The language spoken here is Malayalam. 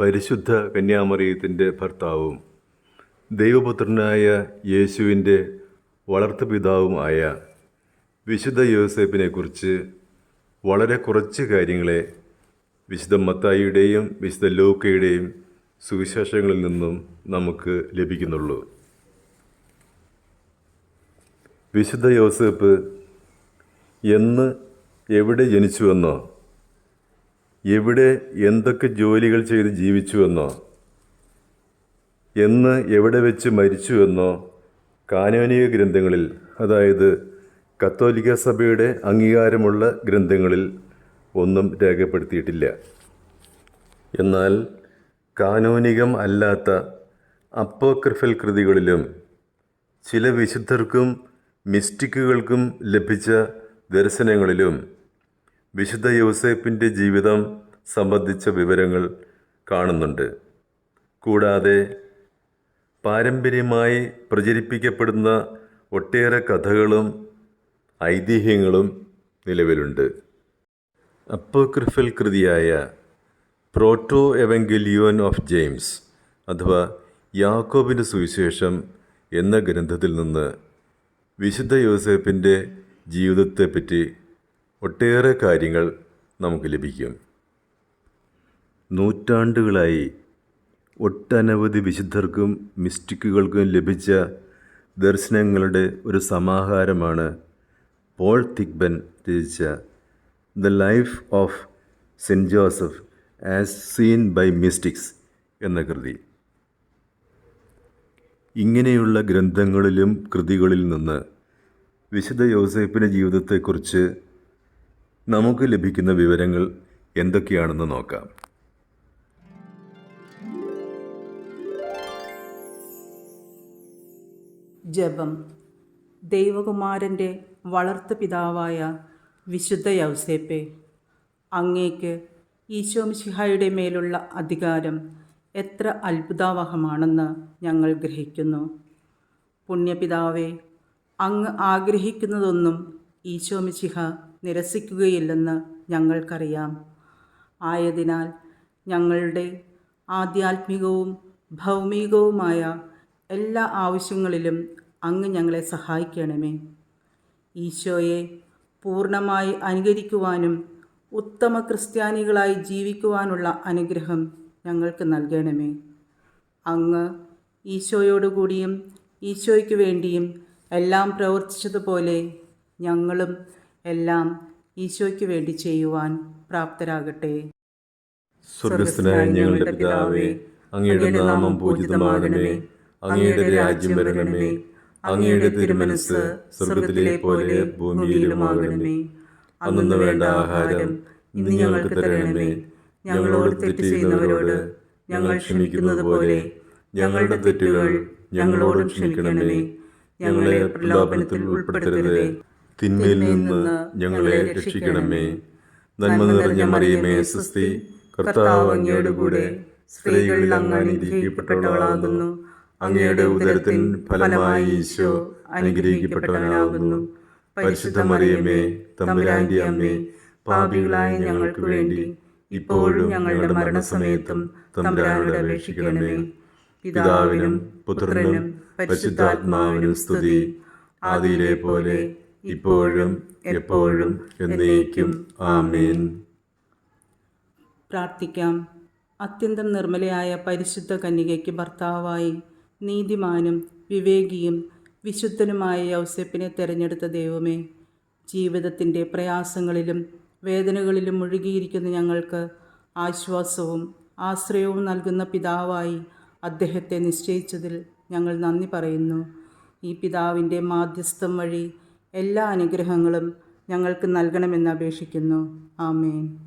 പരിശുദ്ധ കന്യാമറിയത്തിന്റെ ഭർത്താവും ദൈവപുത്രനായ യേശുവിന്റെ വളർത്തുപിതാവുമായ വിശുദ്ധ യോസേപ്പിനെക്കുറിച്ച് വളരെ കുറച്ച് കാര്യങ്ങളെ വിശുദ്ധ മത്തായിയുടെയും വിശുദ്ധ ലൂക്കയുടെയും സുവിശേഷങ്ങളിൽ നിന്നും നമുക്ക് ലഭിക്കുന്നുള്ളൂ. വിശുദ്ധ യോസേപ്പ് എന്ന് എവിടെ ജനിച്ചുവെന്നോ എവിടെ എന്തൊക്കെ ജോലികൾ ചെയ്ത് ജീവിച്ചുവെന്നോ എന്ന് എവിടെ വെച്ച് മരിച്ചുവെന്നോ കാനോനിക ഗ്രന്ഥങ്ങളിൽ അതായത് കത്തോലിക്ക സഭയുടെ അംഗീകാരമുള്ള ഗ്രന്ഥങ്ങളിൽ ഒന്നും രേഖപ്പെടുത്തിയിട്ടില്ല. എന്നാൽ കാനോനികം അല്ലാത്ത അപ്പോക്രിഫൽ കൃതികളിലും ചില വിശുദ്ധർക്കും മിസ്റ്റിക്കുകൾക്കും ലഭിച്ച ദർശനങ്ങളിലും വിശുദ്ധ യോസേപ്പിന്റെ ജീവിതം സംബന്ധിച്ച വിവരങ്ങൾ കാണുന്നുണ്ട്. കൂടാതെ പാരമ്പര്യമായി പ്രചരിപ്പിക്കപ്പെടുന്ന ഒട്ടേറെ കഥകളും ഐതിഹ്യങ്ങളും നിലവിലുണ്ട്. അപ്പോക്രിഫൽ കൃതിയായ പ്രോട്ടോ എവങ്കലിയോൻ ഓഫ് ജെയിംസ് അഥവാ യാക്കോബിന്റെ സുവിശേഷം എന്ന ഗ്രന്ഥത്തിൽ നിന്ന് വിശുദ്ധ യോസേപ്പിന്റെ ജീവിതത്തെപ്പറ്റി ഒട്ടേറെ കാര്യങ്ങൾ നമുക്ക് ലഭിക്കും. നൂറ്റാണ്ടുകളായി ഒട്ടനവധി വിശുദ്ധർക്കും മിസ്റ്റിക്കുകൾക്കും ലഭിച്ച ദർശനങ്ങളുടെ ഒരു സമാഹാരമാണ് പോൾ തിക്ബൻ രചിച്ച the life of Saint Joseph as seen by mystics എന്ന കൃതി. ഇങ്ങനെയുള്ള ഗ്രന്ഥങ്ങളിലും കൃതികളിൽ നിന്ന് വിശുദ്ധ യോസേപ്പിന്റെ ജീവിതത്തെക്കുറിച്ച് നമുക്ക് ലഭിക്കുന്ന വിവരങ്ങൾ എന്തൊക്കെയാണെന്ന് നോക്കാം. ജപം. ദൈവകുമാരന്റെ വളർത്തു പിതാവായ വിശുദ്ധ യൗസേപ്പെ അങ്ങേക്ക് ഈശോമിഷിഹായുടെ മേലുള്ള അധികാരം എത്ര അത്ഭുതാവഹമാണെന്ന് ഞങ്ങൾ ഗ്രഹിക്കുന്നു. പുണ്യപിതാവെ അങ്ങ് ആഗ്രഹിക്കുന്നതൊന്നും ഈശോമിശിഹ നിരസിക്കുകയില്ലെന്ന് ഞങ്ങൾക്കറിയാം. ആയതിനാൽ ഞങ്ങളുടെ ആധ്യാത്മികവും ഭൗമികവുമായ എല്ലാ ആവശ്യങ്ങളിലും അങ്ങ് ഞങ്ങളെ സഹായിക്കണമേ. ഈശോയെ പൂർണമായി അനുകരിക്കുവാനും ഉത്തമ ക്രിസ്ത്യാനികളായി ജീവിക്കുവാനുള്ള അനുഗ്രഹം ഞങ്ങൾക്ക് നൽകണമേ. അങ്ങ് ഈശോയോടുകൂടിയും ഈശോയ്ക്ക് വേണ്ടിയും എല്ലാം പ്രവർത്തിച്ചതുപോലെ ഞങ്ങളും എല്ലാം ഈശോയ്ക്ക് വേണ്ടി ചെയ്യുവാൻ പ്രാപ്തരാകട്ടെ. സ്വർഗസ്ഥനായ ഞങ്ങളുടെ പിതാവേ അങ്ങയുടെ നാമം പൂജിതമാകണമേ അങ്ങയുടെ രാജ്യം വരണമേ അങ്ങയുടെ തിരുമനസ് സ്വർഗത്തിലെ പോലെ ഭൂമിയിലുമാകണമേ. അന്നു വേണ്ട ആഹാരം ഇന്ന് ഞങ്ങൾക്ക് തരണമേ. ഞങ്ങളോട് തെറ്റ് ചെയ്യുന്നവരോട് ഞങ്ങൾ ക്ഷമിക്കുന്നത് പോലെ ഞങ്ങളുടെ തെറ്റുകൾ ഞങ്ങളോട് ക്ഷമിക്കണമേ. ഞങ്ങളെ പ്രലോഭനത്തിൽ ഉൾപ്പെടുത്തരുതേ. തിന്മയിൽ നിന്ന് ഞങ്ങളെ രക്ഷിക്കണമേ. നന്മ നിറഞ്ഞ മറിയമേ സുസ്തി. കർത്താവ് അങ്ങയുടെ കൂടെ സ്ത്രീകളിൽ അങ്ങ് അനുഗ്രഹിക്കപ്പെട്ടവളാകുന്നു. അങ്ങയുടെ ഉദരത്തിൻ ഫലമായി ഈശോ അനുഗ്രഹിക്കപ്പെട്ടവനാകുന്നു. പരിശുദ്ധ മറിയമേ തമ്പുരാന്റെ അമ്മേ പാപികളായ ഞങ്ങൾക്ക് വേണ്ടി ഇപ്പോഴും ഞങ്ങളുടെ മരണസമയത്തും തമ്പുരാനോട് അപേക്ഷിക്കണമേ. പിതാവിനും പുത്രനും പരിശുദ്ധാത്മാവിനും സ്തുതി. ആദിയിലെ പോലെ ഇപ്പോഴും എപ്പോഴും എന്നേക്കും. ആമേൻ. പ്രാർത്ഥിക്കാം. അത്യന്തം നിർമ്മലയായ പരിശുദ്ധ കന്യകയ്ക്ക് ഭർത്താവായി നീതിമാനും വിവേകിയും വിശുദ്ധനുമായ യൗസേപ്പിനെ തിരഞ്ഞെടുത്ത ദൈവമേ ജീവിതത്തിന്റെ പ്രയാസങ്ങളിലും വേദനകളിലും മുഴുകിയിരിക്കുന്ന ഞങ്ങൾക്ക് ആശ്വാസവും ആശ്രയവും നൽകുന്ന പിതാവായി അദ്ദേഹത്തെ നിശ്ചയിച്ചതിൽ ഞങ്ങൾ നന്ദി പറയുന്നു. ഈ പിതാവിന്റെ മാധ്യസ്ഥം വഴി എല്ലാ അനുഗ്രഹങ്ങളും ഞങ്ങൾക്ക് നൽകണമെന്ന് അപേക്ഷിക്കുന്നു. ആമേൻ.